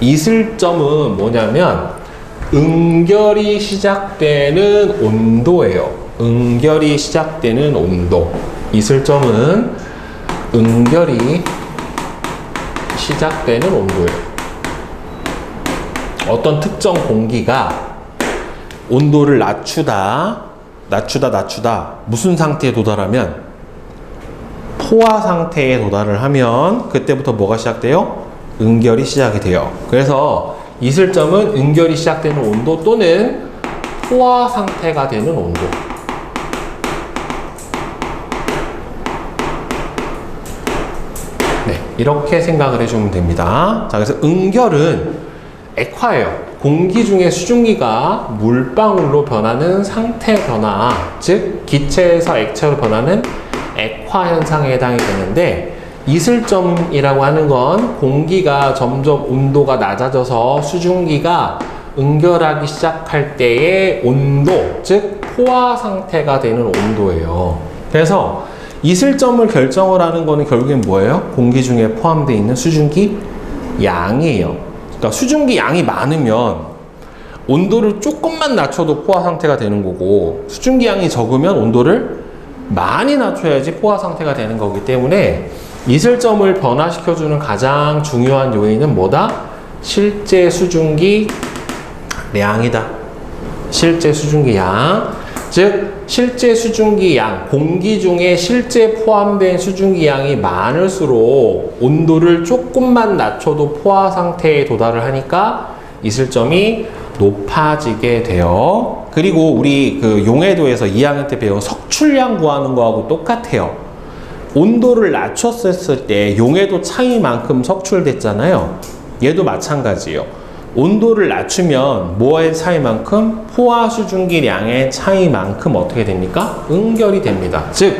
이슬점은 뭐냐면 응결이 시작되는 온도예요. 응결이 시작되는 온도. 이슬점은 응결이 시작되는 온도예요. 어떤 특정 공기가 온도를 낮추다, 낮추다, 낮추다, 무슨 상태에 도달하면 포화 상태에 도달을 하면 그때부터 뭐가 시작돼요? 응결이 시작이 돼요. 그래서 이슬점은 응결이 시작되는 온도 또는 포화 상태가 되는 온도. 네, 이렇게 생각을 해주면 됩니다. 자, 그래서 응결은 액화예요. 공기 중에 수증기가 물방울로 변하는 상태 변화, 즉 기체에서 액체로 변하는 액화 현상에 해당이 되는데 이슬점이라고 하는 건 공기가 점점 온도가 낮아져서 수증기가 응결하기 시작할 때의 온도, 즉 포화 상태가 되는 온도예요. 그래서 이슬점을 결정을 하는 거는 결국엔 뭐예요? 공기 중에 포함되어 있는 수증기 양이에요. 그러니까 수증기 양이 많으면 온도를 조금만 낮춰도 포화 상태가 되는 거고 수증기 양이 적으면 온도를 많이 낮춰야지 포화 상태가 되는 거기 때문에 이슬점을 변화시켜주는 가장 중요한 요인은 뭐다? 실제 수증기 양이다. 실제 수증기 양. 즉, 실제 수증기 양, 공기 중에 실제 포함된 수증기 양이 많을수록 온도를 조금만 낮춰도 포화 상태에 도달을 하니까 이슬점이 높아지게 돼요. 그리고 우리 그 용해도에서 2학년 때 배운 석출량 구하는 거하고 똑같아요. 온도를 낮췄을 때 용해도 차이만큼 석출됐잖아요. 얘도 마찬가지예요. 온도를 낮추면 뭐의 차이만큼 포화 수증기량의 차이만큼 어떻게 됩니까? 응결이 됩니다. 즉